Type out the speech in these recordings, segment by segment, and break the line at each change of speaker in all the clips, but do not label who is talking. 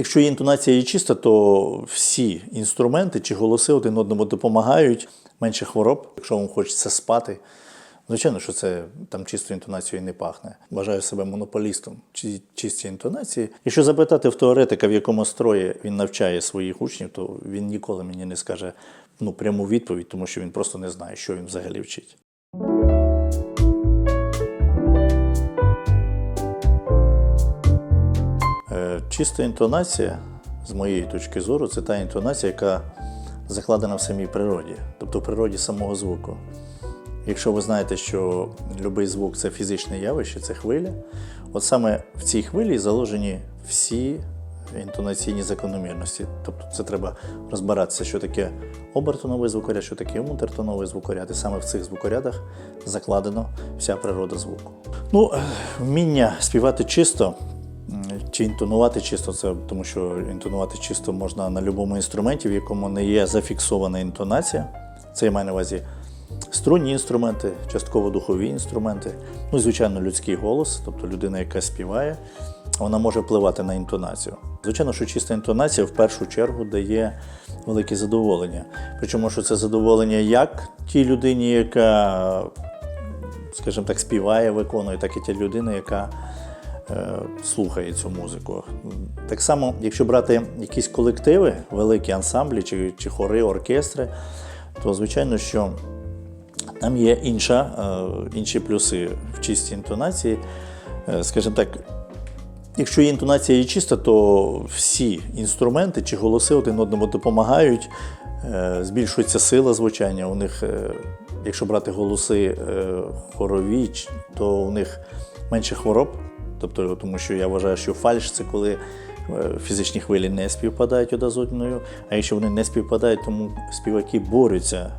Якщо інтонація є чиста, то всі інструменти чи голоси один одному допомагають, менше хвороб, якщо вам хочеться спати. Звичайно, що це там чистою інтонацією не пахне. Вважаю себе монополістом чи чисті інтонації. Якщо запитати в теоретика, в якому строї він навчає своїх учнів, то він ніколи мені не скаже ну, пряму відповідь, тому що він просто не знає, що він взагалі вчить. Чиста інтонація, з моєї точки зору, це та інтонація, яка закладена в самій природі, тобто в природі самого звуку. Якщо ви знаєте, що будь-який звук це фізичне явище, це хвиля, от саме в цій хвилі заложені всі інтонаційні закономірності. Тобто це треба розбиратися, що таке обертоновий звукоряд, що таке мунтертоновий звукоряд. І саме в цих звукорядах закладено вся природа звуку. Ну, вміння співати чисто. Чи інтонувати чисто, це тому що інтонувати чисто можна на будь-якому інструменті, в якому не є зафіксована інтонація. Це я маю на увазі струнні інструменти, частково духові інструменти, ну і звичайно людський голос, тобто людина, яка співає, вона може впливати на інтонацію. Звичайно, що чиста інтонація в першу чергу дає велике задоволення. Причому, що це задоволення як тій людині, яка, скажімо так, співає, виконує, так і тій людині, яка слухає цю музику. Так само, якщо брати якісь колективи, великі ансамблі чи, чи хори, оркестри, то звичайно, що там є інша, е, інші плюси в чистій інтонації. Е, Скажімо так, якщо інтонація є чиста, то всі інструменти чи голоси один одному допомагають, е, збільшується сила звучання. У них, е, якщо брати голоси е, хорові, то у них менше хвороб. Тобто, тому що я вважаю, що фальш це коли е, фізичні хвилі не співпадають одна з одною, а якщо вони не співпадають, тому співаки борються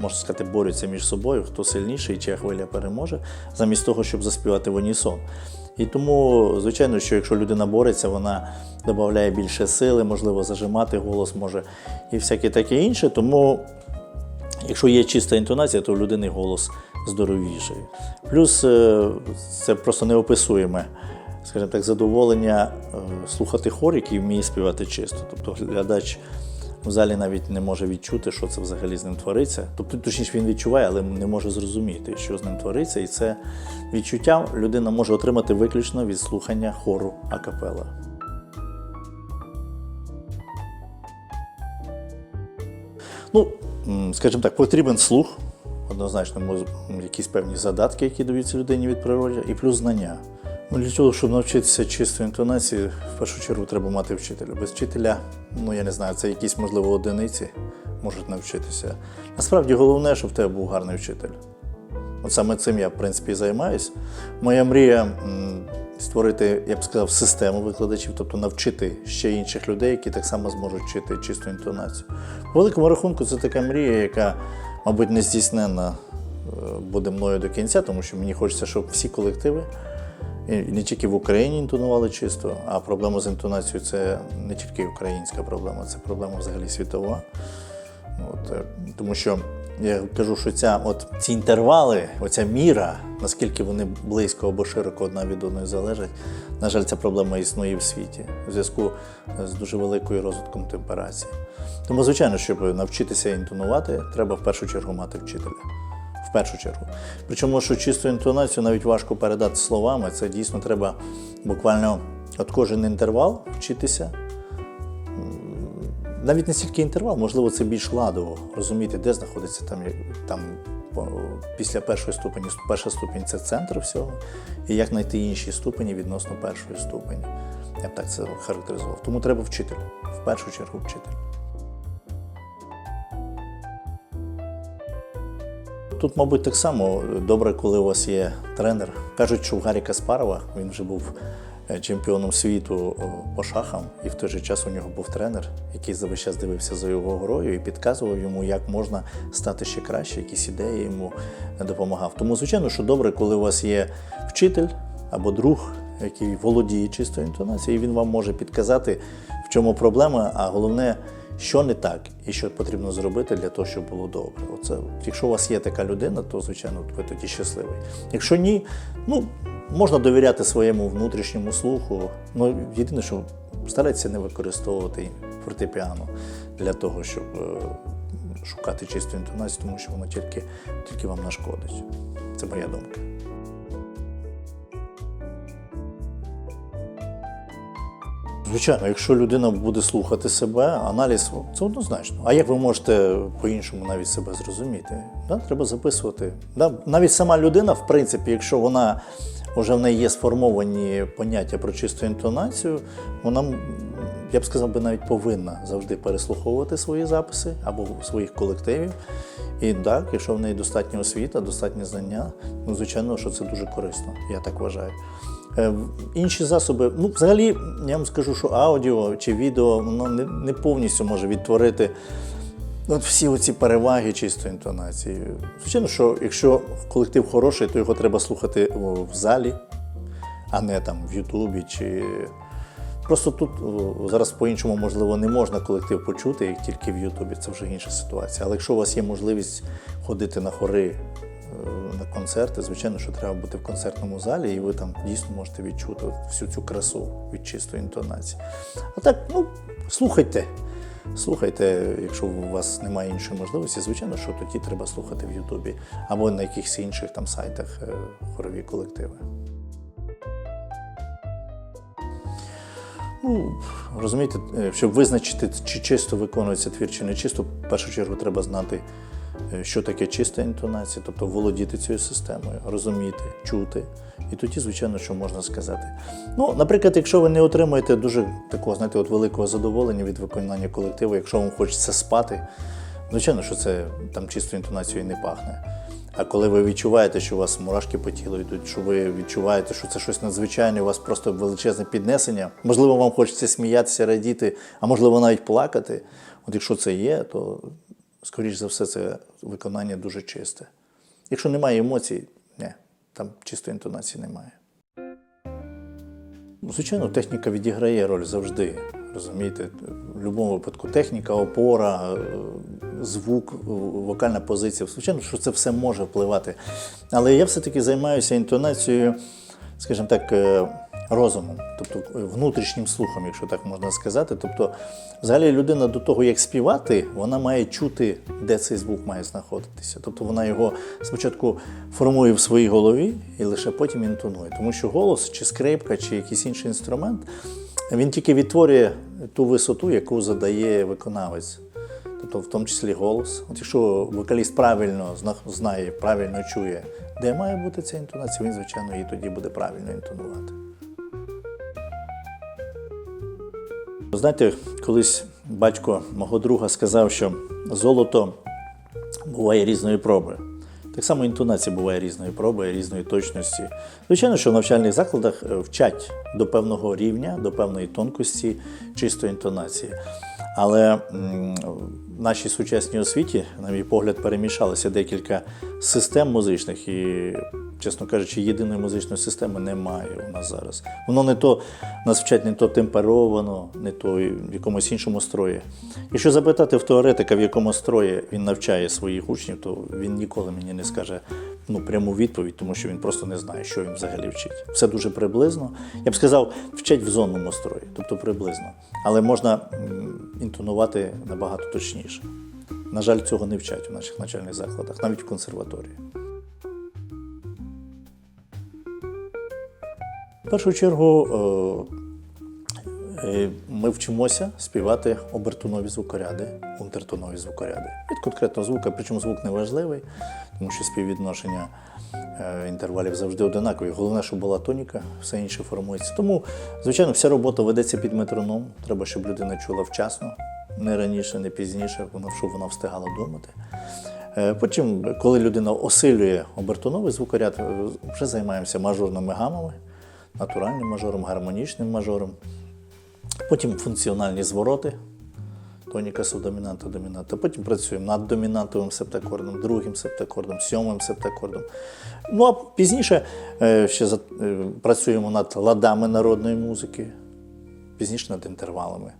можна сказати, борються між собою, хто сильніший, чия хвиля переможе, замість того, щоб заспівати в унісон. І тому, звичайно, що якщо людина бореться, вона додає більше сили, можливо, зажимати голос може і всяке таке інше. Тому, якщо є чиста інтонація, то у людини голос здоровіший. Плюс е, це просто неописуєме, скажімо так, задоволення е, слухати хор, який вміє співати чисто. Тобто глядач в залі навіть не може відчути, що це взагалі з ним твориться. Тобто, точніше, він відчуває, але не може зрозуміти, що з ним твориться. І це відчуття людина може отримати виключно від слухання хору акапела. Ну, скажімо так, потрібен слух, однозначно, якісь певні задатки, які даються людині від природи, і плюс знання. Ну, для того, щоб навчитися чистої інтонації, в першу чергу треба мати вчителя. Без вчителя, ну я не знаю, це якісь, можливо, одиниці можуть навчитися. Насправді головне, щоб в тебе був гарний вчитель. От саме цим я, в принципі, і займаюсь. Моя мрія створити, я б сказав, систему викладачів, тобто навчити ще інших людей, які так само зможуть вчити чисту інтонацію. По великому рахунку, це така мрія, яка, мабуть, не здійснена е, буде мною до кінця, тому що мені хочеться, щоб всі колективи. І не тільки в Україні інтонували чисто, а проблема з інтонацією це не тільки українська проблема, це проблема взагалі світова. От, е, тому що я кажу, що ця, от, ці інтервали, оця міра, наскільки вони близько або широко одна від одної залежать, на жаль, ця проблема існує в світі у зв'язку з дуже великою розвитком темперації. Тому, звичайно, щоб навчитися інтонувати, треба в першу чергу мати вчителя. В першу чергу. Причому, що чисту інтонацію навіть важко передати словами, це дійсно треба буквально от кожен інтервал вчитися навіть не стільки інтервал, можливо, це більш ладово розуміти, де знаходиться там, там після першої ступені. Перша ступінь це центр всього, і як знайти інші ступені відносно першої ступені. Я б так це характеризував. Тому треба вчитель. В першу чергу вчитель. Тут, мабуть, так само добре, коли у вас є тренер. Кажуть, що в Гаррі Каспарова він вже був чемпіоном світу по шахам, і в той же час у нього був тренер, який за весь час дивився за його грою і підказував йому, як можна стати ще краще, якісь ідеї йому допомагав. Тому, звичайно, що добре, коли у вас є вчитель або друг, який володіє чистою інтонацією, і він вам може підказати, в чому проблема, а головне, що не так і що потрібно зробити для того, щоб було добре. Оце, якщо у вас є така людина, то звичайно ви тоді щасливий. Якщо ні, ну можна довіряти своєму внутрішньому слуху. Ну єдине, що старайтеся не використовувати фортепіано для того, щоб е, шукати чисту інтонацію, тому що воно тільки, тільки вам нашкодить. Це моя думка. Звичайно, якщо людина буде слухати себе, аналіз це однозначно. А як ви можете по-іншому навіть себе зрозуміти? Да, треба записувати. Да, навіть сама людина, в принципі, якщо вона вже в неї є сформовані поняття про чисту інтонацію, вона, я б сказав би, навіть повинна завжди переслуховувати свої записи або своїх колективів. І так, якщо в неї достатня освіта, достатні знання, ну звичайно, що це дуже корисно, я так вважаю. Е, Інші засоби, ну, взагалі, я вам скажу, що аудіо чи відео воно не повністю може відтворити от всі оці переваги чистої інтонації. Звичайно, що якщо колектив хороший, то його треба слухати в залі, а не там в Ютубі чи. Просто тут зараз по-іншому, можливо, не можна колектив почути, як тільки в Ютубі, це вже інша ситуація. Але якщо у вас є можливість ходити на хори, е, на концерти, звичайно, що треба бути в концертному залі, і ви там дійсно можете відчути всю цю красу від чистої інтонації. А так, ну, слухайте. Слухайте, якщо у вас немає іншої можливості, звичайно, що тоді треба слухати в Ютубі або на якихось інших там сайтах е, хорові колективи. Ну, розумієте, е, щоб визначити, чи чисто виконується твір, чи не чисто, в першу чергу треба знати, що таке чиста інтонація, тобто володіти цією системою, розуміти, чути. І тоді, звичайно, що можна сказати. Ну, наприклад, якщо ви не отримуєте дуже такого, знаєте, от великого задоволення від виконання колективу, якщо вам хочеться спати, звичайно, що це там чистою інтонацією не пахне. А коли ви відчуваєте, що у вас мурашки по тілу йдуть, що ви відчуваєте, що це щось надзвичайне, у вас просто величезне піднесення, можливо, вам хочеться сміятися, радіти, а можливо навіть плакати. От якщо це є, то скоріш за все це виконання дуже чисте. Якщо немає емоцій, ні, там чистої інтонації немає. Ну, Звичайно, техніка відіграє роль завжди. Розумієте, в будь-якому випадку техніка, опора, е, звук, вокальна позиція. Звичайно, що це все може впливати. Але я все-таки займаюся інтонацією, скажімо так, е, розумом, тобто е, внутрішнім слухом, якщо так можна сказати. Тобто, взагалі людина до того, як співати, вона має чути, де цей звук має знаходитися. Тобто вона його спочатку формує в своїй голові і лише потім інтонує. Тому що голос, чи скрипка, чи якийсь інший інструмент, він тільки відтворює ту висоту, яку задає виконавець. Тобто, в тому числі голос. От якщо вокаліст правильно знає, правильно чує, де має бути ця інтонація, він, звичайно, її тоді буде правильно інтонувати. Знаєте, колись батько мого друга сказав, що золото буває різної проби. Так само інтонація буває різної проби, різної точності. Звичайно, що в навчальних закладах е, вчать до певного рівня, до певної тонкості чистої інтонації. Але нашій сучасній освіті, на мій погляд, перемішалося декілька систем музичних, і, чесно кажучи, єдиної музичної системи немає у нас зараз. Воно не то нас вчать не то темперовано, не то в якомусь іншому строї. Якщо запитати в теоретика, в якому строї він навчає своїх учнів, то він ніколи мені не скаже ну, пряму відповідь, тому що він просто не знає, що він взагалі вчить. Все дуже приблизно. Я б сказав, вчать в зонному строї, тобто приблизно. Але можна інтонувати набагато точніше. На жаль, цього не вчать у наших навчальних закладах, навіть в консерваторії. В першу чергу е, е, ми вчимося співати обертонові звукоряди, унтертонові звукоряди. Від конкретного звука, причому звук не важливий, тому що співвідношення е, інтервалів завжди одинакові. Головне, щоб була тоніка, все інше формується. Тому, звичайно, вся робота ведеться під метроном. Треба, щоб людина чула вчасно, не раніше, не пізніше, щоб вона встигала думати. Е, Потім, коли людина осилює обертоновий звукоряд, е, вже займаємося мажорними гамами, натуральним мажором, гармонічним мажором. Потім функціональні звороти, тоніка, субдомінанта, домінанта. Потім працюємо над домінантовим септакордом, другим септакордом, сьомим септакордом. Ну а пізніше е, ще працюємо над ладами народної музики, пізніше над інтервалами.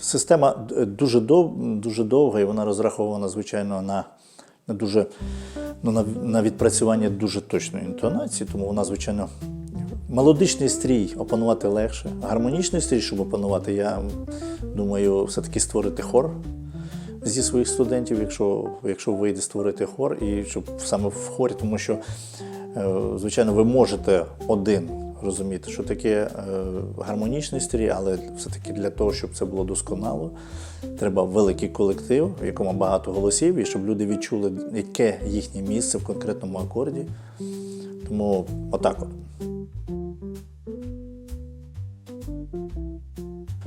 Система дуже, дов, дуже довга і вона розрахована, звичайно, на, на дуже ну, на, на відпрацювання дуже точної інтонації, тому вона, звичайно, мелодичний стрій опанувати легше. Гармонічний стрій, щоб опанувати, я думаю, все-таки створити хор зі своїх студентів, якщо, якщо вийде створити хор, і щоб саме в хорі, тому що, е, звичайно, ви можете один розуміти, що таке е, гармонічний стрій, але все-таки для того, щоб це було досконало, треба великий колектив, в якому багато голосів, і щоб люди відчули, яке їхнє місце в конкретному акорді. Тому отак от.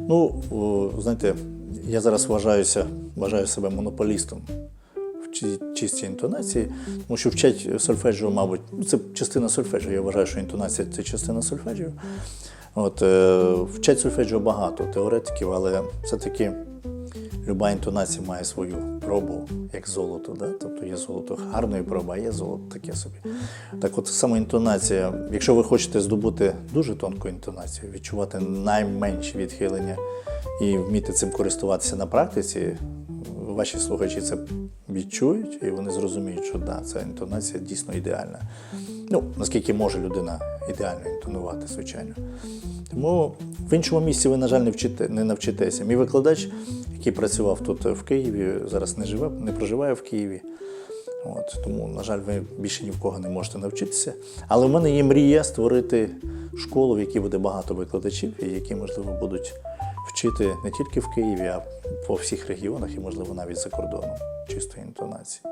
Ну, знаєте, я зараз вважаюся, вважаю себе монополістом чи- чистій інтонації, тому що вчать сольфеджіо, мабуть, ну, це частина сольфеджіо. Я вважаю, що інтонація це частина сольфеджіо. От, е, вчать сольфеджіо багато теоретиків, але все-таки люба інтонація має свою пробу, як золото. Да? Тобто є золото гарної проби, а є золото таке собі. Так от саме інтонація, якщо ви хочете здобути дуже тонку інтонацію, відчувати найменші відхилення і вміти цим користуватися на практиці, ваші слухачі це відчують і вони зрозуміють, що да, ця інтонація дійсно ідеальна. Ну, наскільки може людина ідеально інтонувати, звичайно. Тому в іншому місці ви, на жаль, не, вчите, не навчитеся. Мій викладач, який працював тут в Києві, зараз не живе, не проживає в Києві. От, тому, на жаль, ви більше ні в кого не можете навчитися. Але в мене є мрія створити школу, в якій буде багато викладачів, і які, можливо, будуть вчити не тільки в Києві, а по всіх регіонах і, можливо, навіть за кордоном чистої інтонації.